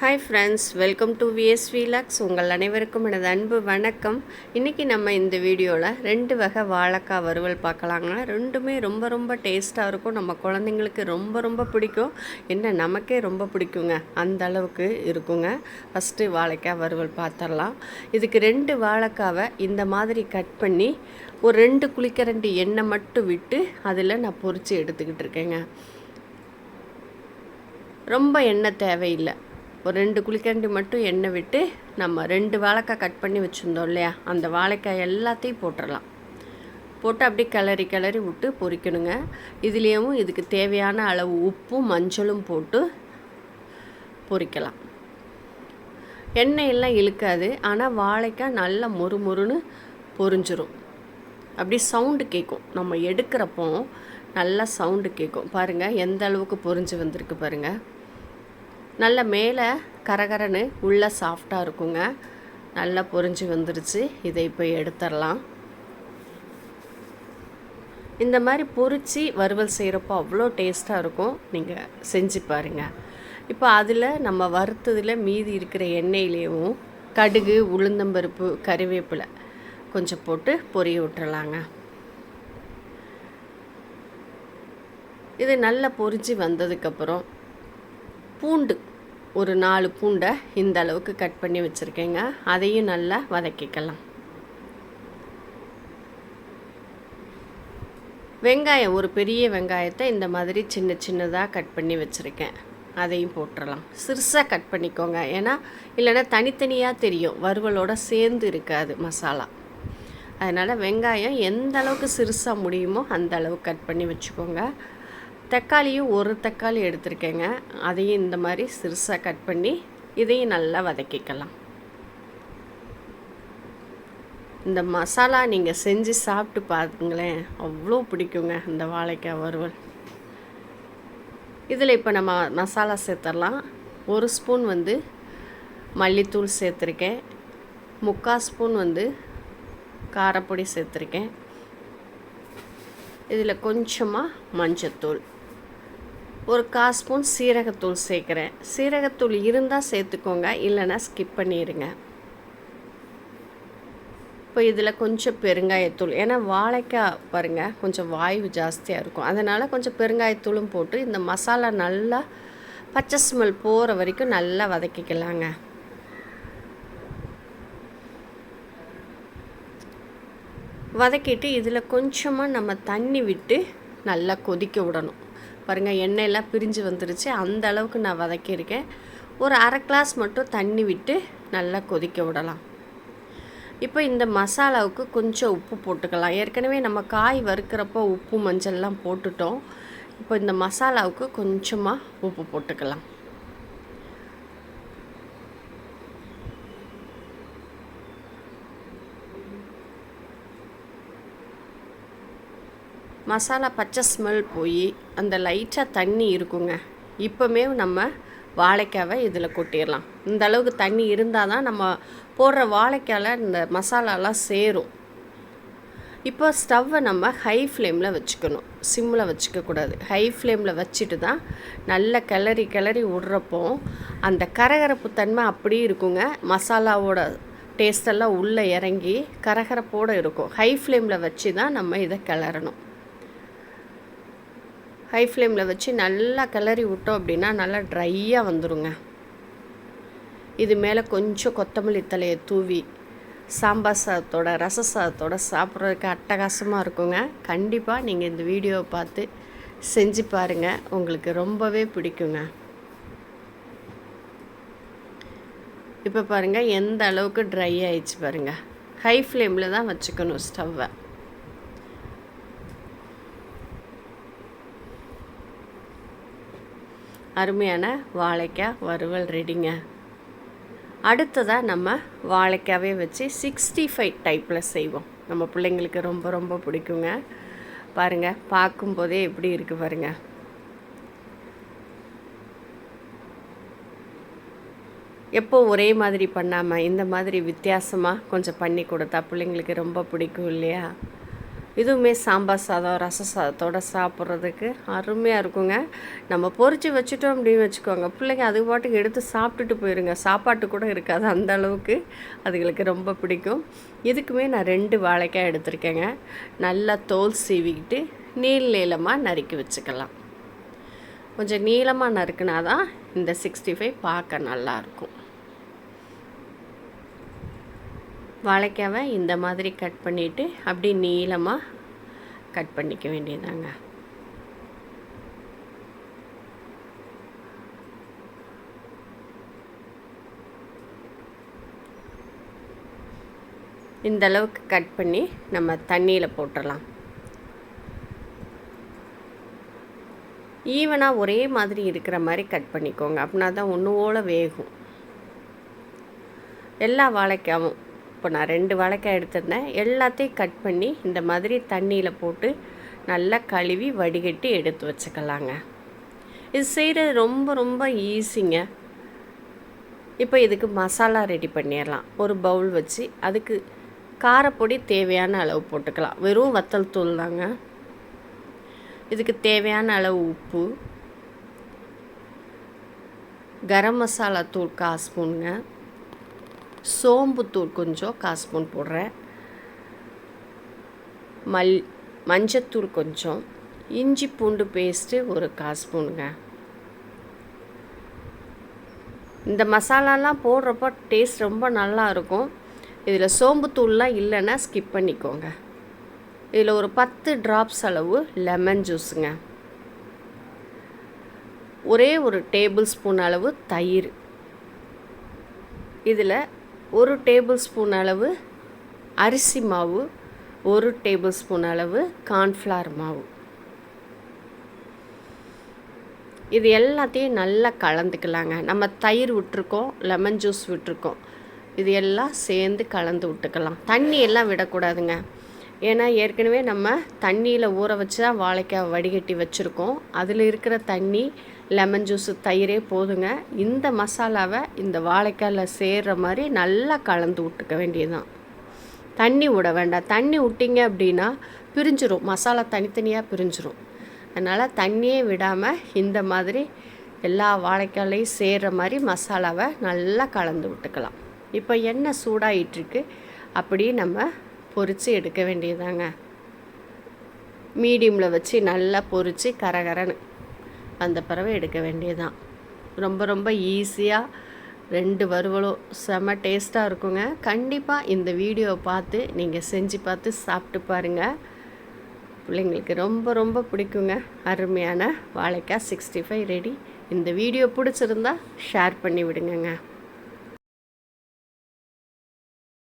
Hi friends welcome to VS vlogs உங்கள் அனைவருக்கும் எனது அன்பு வணக்கம். இன்றைக்கி நம்ம இந்த வீடியோவில் ரெண்டு வகை வாழைக்காய் வறுவல் பார்க்கலாங்க ரெண்டுமே ரொம்ப ரொம்ப டேஸ்ட்டாக இருக்கும். நம்ம குழந்தைங்களுக்கு ரொம்ப ரொம்ப பிடிக்கும். என்ன நமக்கே ரொம்ப பிடிக்குங்க. அந்த அளவுக்கு இருக்குங்க. ஃபஸ்ட்டு வாழைக்காய் வறுவல் பார்த்துடலாம். இதுக்கு ரெண்டு வாழைக்காவை இந்த மாதிரி கட் பண்ணி ஒரு ரெண்டு குளிக்கரண்டி எண்ணெய் மட்டும் விட்டு அதில் நான் பொறிச்சு எடுத்துக்கிட்டு இருக்கேங்க. ரொம்ப எண்ணெய் தேவையில்லை. ஒரு ரெண்டு குளிக்கரண்டி மட்டும் எண்ணெய் விட்டு நம்ம ரெண்டு வாழைக்காய் கட் பண்ணி வச்சுருந்தோம் இல்லையா? அந்த வாழைக்காய் எல்லாத்தையும் போட்டுடலாம் போட்டு அப்படியே கிளறி கிளறி விட்டு பொரிக்கணுங்க இதுலேயும் இதுக்கு தேவையான அளவு உப்பும் மஞ்சளும் போட்டு பொரிக்கலாம் எண்ணெயெல்லாம் இழுக்காது ஆனால் வாழைக்காய் நல்லா மொறு மொறுன்னு பொரிஞ்சிரும் அப்படி சவுண்டு கேட்கும். நம்ம எடுக்கிறப்போ நல்லா சவுண்டு கேட்கும். பாருங்கள் எந்த அளவுக்கு பொரிஞ்சு வந்திருக்கு பாருங்கள் நல்ல மேலே கரகரன்னு உள்ளே சாஃப்டாக இருக்குங்க. நல்லா பொரிஞ்சு வந்துருச்சு. இதை இப்போ எடுத்துடலாம். இந்த மாதிரி பொரித்து வறுவல் செய்கிறப்போ அவ்வளோ டேஸ்ட்டாக இருக்கும். நீங்கள் செஞ்சு பாருங்கள் இப்போ அதில் நம்ம வறுத்ததில் மீதி இருக்கிற எண்ணெயிலேயும் கடுகு உளுந்தம்பருப்பு கறிவேப்பிலை கொஞ்சம் போட்டு பொரிய விட்டுறலாங்க. இது நல்லா பொரிஞ்சு வந்ததுக்கப்புறம் பூண்டு ஒரு நாலு பூண்டை இந்த அளவுக்கு கட் பண்ணி வச்சுருக்கேங்க. அதையும் நல்லா வதக்கிக்கலாம். வெங்காயம் ஒரு பெரிய வெங்காயத்தை இந்த மாதிரி சின்ன சின்னதாக கட் பண்ணி வச்சுருக்கேன். அதையும் போட்டுடலாம் சிறுசாக கட் பண்ணிக்கோங்க. ஏன்னா இல்லைன்னா தனித்தனியாக தெரியும். வறுவலோட சேர்ந்து இருக்காது மசாலா. அதனால் வெங்காயம் எந்த அளவுக்கு சிறுசாக முடியுமோ அந்த அளவுக்கு கட் பண்ணி வச்சுக்கோங்க. தக்காளியும் ஒரு தக்காளி எடுத்திருக்கேங்க. அதையும் இந்த மாதிரி சிறுசாக கட் பண்ணி இதையும் நல்லா வதக்கிக்கலாம். இந்த மசாலா நீங்கள் செஞ்சு சாப்பிட்டு பாருங்களேன். அவ்வளோ பிடிக்குங்க இந்த வாழைக்காய் வறுவல். இதில் இப்போ நம்ம மசாலா சேர்த்துடலாம். ஒரு ஸ்பூன் வந்து மல்லித்தூள் சேர்த்துருக்கேன். முக்கால் ஸ்பூன் வந்து காரப்பொடி சேர்த்துருக்கேன். இதில் கொஞ்சமாக மஞ்சத்தூள். ஒரு கால் ஸ்பூன் சீரகத்தூள் சேர்க்குறேன். சீரகத்தூள் இருந்தால் சேர்த்துக்கோங்க இல்லைன்னா ஸ்கிப் பண்ணிடுங்க இப்போ இதில் கொஞ்சம் பெருங்காயத்தூள் ஏன்னா வாழைக்காய் பாருங்கள் கொஞ்சம் வாயு ஜாஸ்தியாக இருக்கும். அதனால் கொஞ்சம் பெருங்காயத்தூளும் போட்டு இந்த மசாலா நல்லா பச்சை ஸ்மெல் போகிற வரைக்கும் நல்லா வதக்கிக்கலாங்க. வதக்கிட்டு இதில் கொஞ்சமாக நம்ம தண்ணி விட்டு நல்லா கொதிக்க விடணும். பாருங்கள் எண்ணெயெல்லாம் பிரிஞ்சு வந்துருச்சு. அந்த அளவுக்கு நான் வதக்கியிருக்கேன். ஒரு அரை கிளாஸ் மட்டும் தண்ணி விட்டு நல்லா கொதிக்க விடலாம். இப்போ இந்த மசாலாவுக்கு கொஞ்சம் உப்பு போட்டுக்கலாம். ஏற்கனவே நம்ம காய் வறுக்கிறப்போ உப்பு மஞ்சள்லாம் போட்டுட்டோம். இப்போ இந்த மசாலாவுக்கு கொஞ்சமாக உப்பு போட்டுக்கலாம். மசாலா பச்சை ஸ்மெல் போய் அந்த லைட்டாக தண்ணி இருக்குங்க. இப்போமே நம்ம வாழைக்காவை இதில் கொட்டிடலாம். இந்த அளவுக்கு தண்ணி இருந்தால் தான் நம்ம போடுற வாழைக்காயில் இந்த மசாலாலாம் சேரும். இப்போ ஸ்டவ்வை நம்ம ஹை ஃப்ளேமில் வச்சுக்கணும். சிம்மில் வச்சுக்கக்கூடாது ஹை ஃப்ளேமில் வச்சுட்டு தான் நல்ல கிளறி கிளறி விட்றப்போ அந்த கரகரப்பு தன்மை அப்படியே இருக்குங்க. மசாலாவோட டேஸ்டெல்லாம் உள்ளே இறங்கி கரகரப்போடு இருக்கும். ஹை ஃப்ளேமில் வச்சு தான் நம்ம இதை கிளறணும். ஹை ஃப்ளேமில் வச்சு நல்லா கிளறி விட்டோம் அப்படின்னா நல்லா ட்ரையாக வந்துடுங்க இது மேலே கொஞ்சம் கொத்தமல்லி தலையை தூவி சாம்பார் சாதத்தோட ரச சாதத்தோட சாப்பிட்றதுக்கு அட்டகாசமாக இருக்குங்க. கண்டிப்பாக நீங்கள் இந்த வீடியோவை பார்த்து செஞ்சு பாருங்கள் உங்களுக்கு ரொம்பவே பிடிக்குங்க. இப்போ பாருங்கள் எந்த அளவுக்கு ட்ரை ஆயிடுச்சு பாருங்கள் ஹை ஃப்ளேமில் தான் வச்சுக்கணும் ஸ்டவ்வை அருமையான வாழைக்காய் வறுவல் ரெடிங்க அடுத்ததாக நம்ம வாழைக்காவே வச்சு சிக்ஸ்டி ஃபைவ் டைப்பில் செய்வோம். நம்ம பிள்ளைங்களுக்கு ரொம்ப ரொம்ப பிடிக்குங்க. பாருங்கள் பார்க்கும்போதே எப்படி இருக்குது பாருங்கள் எப்போ ஒரே மாதிரி பண்ணாமல் இந்த மாதிரி வித்தியாசமாக கொஞ்சம் பண்ணி கொடுத்தா பிள்ளைங்களுக்கு ரொம்ப பிடிக்கும் இல்லையா? இதுவுமே சாம்பார் சாதம் ரச சாதத்தோடு சாப்பிட்றதுக்கு அருமையாக இருக்குங்க. நம்ம பொறிச்சு வச்சுட்டோம் அப்படின்னு வச்சுக்கோங்க. பிள்ளைங்க அது பாட்டுக்கு எடுத்து சாப்பிட்டுட்டு போயிருங்க. சாப்பாட்டு கூட இருக்காது அந்த அளவுக்கு. அதுங்களுக்கு ரொம்ப பிடிக்கும். இதுக்குமே நான் ரெண்டு வாழைக்காய் எடுத்திருக்கேங்க. நல்லா தோல் சீவிக்கிட்டு நீள் நீளமாக நறுக்கி வச்சுக்கலாம். கொஞ்சம் நீளமாக நறுக்குனா தான் இந்த சிக்ஸ்டி ஃபைவ் பார்க்க நல்லாயிருக்கும். வாழைக்காவை இந்த மாதிரி கட் பண்ணிவிட்டு அப்படி நீளமாக கட் பண்ணிக்க வேண்டியதாங்க. இந்த அளவுக்கு கட் பண்ணி நம்ம தண்ணியில் போட்டுடலாம் ஈவனாக ஒரே மாதிரி இருக்கிற மாதிரி கட் பண்ணிக்கோங்க. அப்படின்னா தான் ஒன்று வேகும். எல்லா வாழைக்காவும் இப்போ நான் ரெண்டு வாழைக்காய் எடுத்திருந்தேன். எல்லாத்தையும் கட் பண்ணி இந்த மாதிரி தண்ணியில் போட்டு நல்லா கழுவி வடிகட்டி எடுத்து வச்சுக்கலாங்க. இது செய்கிறது ரொம்ப ரொம்ப ஈஸிங்க இப்போ இதுக்கு மசாலா ரெடி பண்ணிடலாம். ஒரு பவுல் வச்சு அதுக்கு காரப்பொடி தேவையான அளவு போட்டுக்கலாம். வெறும் வத்தல் தூள் தாங்க. இதுக்கு தேவையான அளவு உப்பு. கரம் மசாலா தூள் கால் ஸ்பூனுங்க. சோம்புத்தூள் கொஞ்சம் கால் ஸ்பூன் போடுறேன். மல் மஞ்சத்தூள் கொஞ்சம். இஞ்சி பூண்டு பேஸ்ட்டு ஒரு கால் ஸ்பூனுங்க. இந்த மசாலாலாம் போடுறப்போ டேஸ்ட் ரொம்ப நல்லா இருக்கும். இதில் சோம்புத்தூள்லாம் இல்லைன்னா ஸ்கிப் பண்ணிக்கோங்க. இதில் ஒரு பத்து ட்ராப்ஸ் அளவு லெமன் ஜூஸுங்க ஒரே ஒரு டேபிள் ஸ்பூன் அளவு தயிர். இதில் ஒரு டேபிள் ஸ்பூன் அளவு அரிசி மாவு ஒரு டேபிள் ஸ்பூன் அளவு கார்ன்ஃப்ளவர் மாவு. இது எல்லாத்தையும் நல்லா கலந்துக்கலாங்க. நம்ம தயிர் விட்டுருக்கோம் லெமன் ஜூஸ் விட்டுருக்கோம். இது எல்லாம் சேர்ந்து கலந்து விட்டுக்கலாம். தண்ணி எல்லாம் விடக்கூடாதுங்க. ஏன்னா ஏற்கனவே நம்ம தண்ணியில் ஊற வச்சு தான் வாழைக்காய் வடிகட்டி வச்சுருக்கோம். அதில் இருக்கிற தண்ணி லெமன் ஜூஸு தயிரே போதுங்க. இந்த மசாலாவை இந்த வாழைக்காயில் சேர்கிற மாதிரி நல்லா கலந்து விட்டுக்க வேண்டியதுதான். தண்ணி விட வேண்டாம். தண்ணி விட்டிங்க அப்படின்னா பிரிஞ்சிரும். மசாலா தனித்தனியாக பிரிஞ்சிரும். அதனால் தண்ணியே விடாமல் இந்த மாதிரி எல்லா வாழைக்காலையும் சேர்கிற மாதிரி மசாலாவை நல்லா கலந்து விட்டுக்கலாம் இப்போ எண்ணெய் சூடாகிட்டுருக்கு அப்படி நம்ம பொரித்து எடுக்க வேண்டியதாங்க மீடியமில் வச்சு நல்லா பொரித்து கரகரன்னு. அந்த பறவை எடுக்க வேண்டியதுதான். ரொம்ப ரொம்ப ஈஸியாக ரெண்டு வறுவலும். செம டேஸ்ட்டாக இருக்குங்க. கண்டிப்பாக இந்த வீடியோவை பார்த்து நீங்கள் செஞ்சு பார்த்து சாப்பிட்டு பாருங்கள் பிள்ளைங்களுக்கு ரொம்ப ரொம்ப பிடிக்குங்க. அருமையான வாழைக்காய் சிக்ஸ்டி ஃபைவ் ரெடி இந்த வீடியோ பிடிச்சிருந்தா ஷேர் பண்ணி விடுங்கங்க.